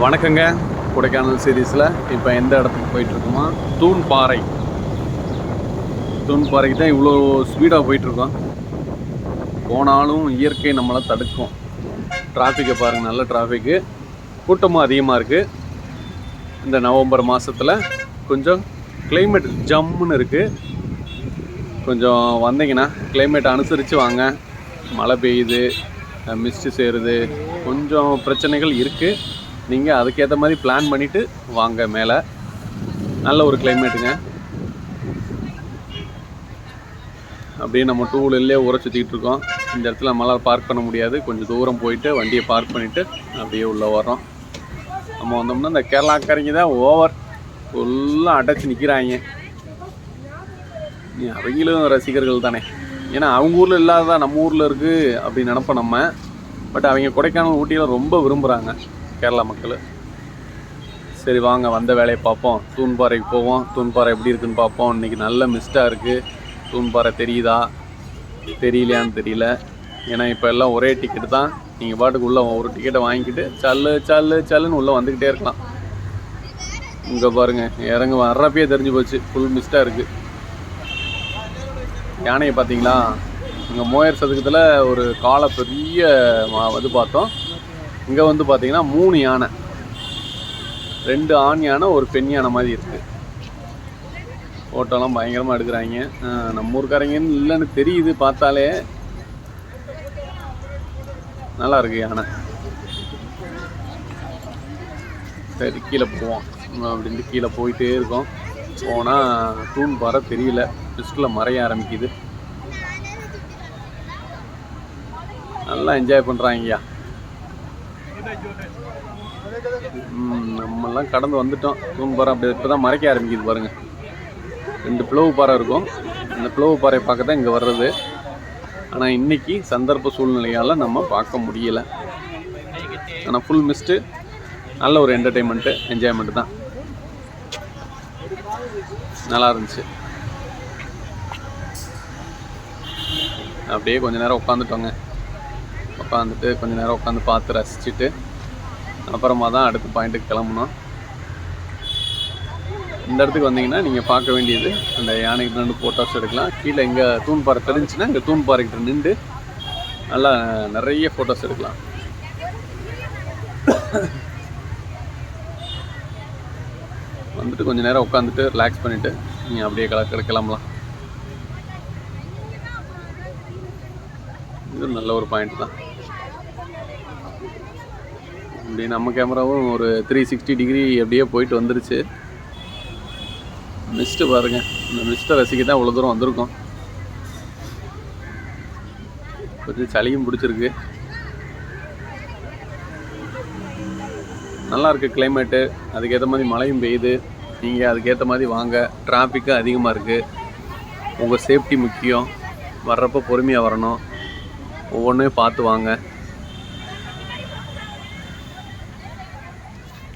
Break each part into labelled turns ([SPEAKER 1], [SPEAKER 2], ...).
[SPEAKER 1] வணக்கங்க. கொடைக்கானல் சீரீஸில் இப்போ எந்த இடத்துக்கு போயிட்டுருக்கோமா? தூண் பாறை. தூண் பாறைக்கு தான் இவ்வளோ ஸ்பீடாக போயிட்டுருக்கோம். போனாலும் இயற்கை நம்மளை தடுக்கும். டிராஃபிக்கை பாருங்கள் நல்ல டிராஃபிக்கு கூட்டமும் அதிகமாக இருக்குது இந்த நவம்பர் மாதத்தில் கொஞ்சம் கிளைமேட் ஜம்முன்னு இருக்குது கொஞ்சம் வந்தீங்கன்னா கிளைமேட் அனுசரித்து வாங்க. மழை பெய்யுது மிஸ்ட்டு சேருது கொஞ்சம் பிரச்சனைகள் இருக்குது நீங்கள் அதுக்கேற்ற மாதிரி பிளான் பண்ணிவிட்டு வாங்க மேலே. நல்ல ஒரு கிளைமேட்டுங்க அப்படியே நம்ம டூ வீலர்லேயே ஊற சுற்றிக்கிட்டு இருக்கோம். இந்த இடத்துல நம்மளால் பார்க் பண்ண முடியாது. கொஞ்சம் தூரம் போயிட்டு வண்டியை பார்க் பண்ணிவிட்டு அப்படியே உள்ளே வரோம் நம்ம வந்தோம்னா இந்த கேரளாக்காரங்க தான் ஓவர் ஃபுல்லாக அடைச்சி நிற்கிறாங்க நீ அவங்களும் ரசிகர்கள் தானே. ஏன்னா அவங்க ஊரில் இல்லாததான் நம்ம ஊரில் இருக்குது அப்படின்னு நினப்போம் நம்ம. பட் அவங்க கொடைக்கானல் ஊட்டியில் ரொம்ப விரும்புகிறாங்க கேரளா மக்கள். சரி வாங்க வந்த வேலையை பார்ப்போம். தூண்பாறைக்கு போவோம். தூண்பாறை எப்படி இருக்குன்னு பார்ப்போம். இன்றைக்கி நல்ல மிஸ்டாக இருக்குது தூண்பாறை தெரியுதா? தெரியலையான்னு தெரியல. ஏன்னா இப்போ எல்லாம் ஒரே டிக்கெட் தான். நீங்கள் பாட்டுக்கு உள்ளே ஒரு டிக்கெட்டை வாங்கிக்கிட்டு சல்லு சல்லு சல்லுன்னு உள்ளே வந்துக்கிட்டே இருக்கலாம். இங்கே பாருங்கள் இறங்க வர்றப்பயே தெரிஞ்சு போச்சு. ஃபுல் மிஸ்டாக இருக்குது யானையை பார்த்தீங்களா? இங்கே மோயர் சதுக்கத்தில் ஒரு காலை பெரிய மா- இது பார்த்தோம். இங்கே வந்து பார்த்தீங்கன்னா மூணு யானை. ரெண்டு ஆண் யானை ஒரு பெண் யானை மாதிரி இருக்குது ஃபோட்டோலாம் பயங்கரமாக எடுக்கிறாங்க. நம்ம ஊருக்காரங்கன்னு இல்லைன்னு தெரியுது பார்த்தாலே. நல்லா இருக்கு யானை. சரி கீழே போவோம். அப்படின்ட்டு கீழே போயிட்டே இருக்கோம். போனால் தூண் பாறை தெரியல. லிஸ்ட்டில் மறைய ஆரம்பிக்குது. நல்லா என்ஜாய் பண்ணுறாங்கய்யா நம்மெல்லாம் கடந்து வந்துட்டோம். தூண் பாறை அப்படி இப்போ தான் மறைக்க ஆரம்பிக்குது பாருங்கள் ரெண்டு பிளவு பாறை இருக்கும். அந்த பிளவு பாறையை பார்க்க தான் இங்கே வர்றது. ஆனால் இன்றைக்கி சந்தர்ப்ப சூழ்நிலையால் நம்ம பார்க்க முடியலை. ஆனால் ஃபுல் மிஸ்ட்டு நல்ல ஒரு என்டர்டெயின்மெண்ட்டு என்ஜாய்மெண்ட்டு தான். நல்லா இருந்துச்சு. அப்படியே கொஞ்ச நேரம் உட்காந்துட்டோங்க உட்காந்துட்டு கொஞ்ச நேரம் உட்காந்து பார்த்து ரசிச்சுட்டு அப்புறமா தான் அடுத்த பாயிண்ட்டுக்கு கிளம்பணும் இந்த இடத்துக்கு வந்தீங்கன்னா நீங்கள் பார்க்க வேண்டியது அந்த யானைக்கு ரெண்டு ஃபோட்டோஸ் எடுக்கலாம். கீழே இங்கே தூண்பாறை தெரிஞ்சுன்னா இங்கே தூண்பாறைக்கிட்ட நின்று நல்லா நிறைய ஃபோட்டோஸ் எடுக்கலாம். வந்துட்டு கொஞ்ச நேரம் உட்காந்துட்டு ரிலாக்ஸ் பண்ணிவிட்டு நீங்கள் அப்படியே கிளம்பலாம். இது நல்ல ஒரு பாயிண்ட் தான். இப்படி நம்ம கேமராவும் ஒரு த்ரீ சிக்ஸ்டி டிகிரி அப்படியே போயிட்டு வந்துருச்சு. மிஸ்ட்டு பாருங்கள் இந்த மிஸ்ட்டை ரசிக்க தான் இவ்வளோ தூரம் வந்திருக்கோம். கொஞ்சம் சளியும் பிடிச்சிருக்கு. நல்லா இருக்குது கிளைமேட்டு அதுக்கேற்ற மாதிரி மழையும் பெய்யுது. நீங்கள் அதுக்கேற்ற மாதிரி வாங்க. டிராஃபிக்கும் அதிகமாக இருக்குது உங்கள் சேஃப்டி முக்கியம். வர்றப்போ பொறுமையாக வரணும். ஒவ்வொன்றையும் பார்த்து வாங்க.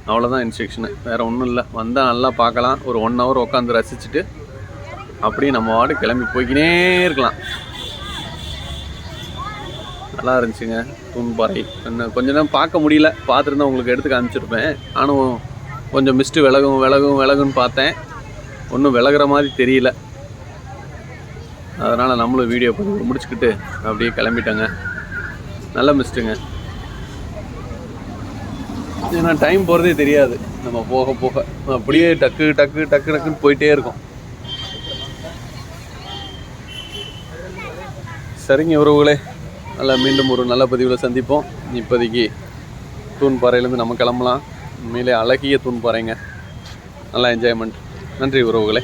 [SPEAKER 1] அவ்வளோதான் இன்ஸ்ட்ரக்ஷனு வேறு ஒன்றும் இல்லை. வந்தால் நல்லா பார்க்கலாம். ஒரு ஒன் ஹவர் உட்காந்து ரசிச்சுட்டு அப்படியே நம்ம வாடு கிளம்பி போய்க்கினே இருக்கலாம். நல்லா இருந்துச்சுங்க. தூண்பாறை இன்னும் கொஞ்ச நேரம் பார்க்க முடியல. பார்த்துருந்தா உங்களுக்கு எடுத்து காமிச்சிருப்பேன். நானும் கொஞ்சம் மிஸ்ட்டு விலகும் விலகும் விலகுன்னு பார்த்தேன். ஒன்றும் விலகிற மாதிரி தெரியல. அதனால் நம்மளும் வீடியோ பண்ணி முடிச்சுக்கிட்டு அப்படியே கிளம்பிட்டோங்க. நல்ல மிஸ்ட்டுங்க ஏன்னா டைம் போகிறதே தெரியாது. நம்ம போக போக. அப்படியே டக்கு டக்கு டக்கு டக்குன்னு போயிட்டே இருக்கும். சரிங்க உறவுகளே. நல்லா மீண்டும் ஒரு நல்ல பதிவில் சந்திப்போம். இப்போதைக்கு தூண்பாறையிலேருந்து நம்ம கிளம்பலாம். உண்மையிலே அழகிய தூண்பாறைங்க. நல்லா என்ஜாய்மெண்ட் நன்றி உறவுகளே.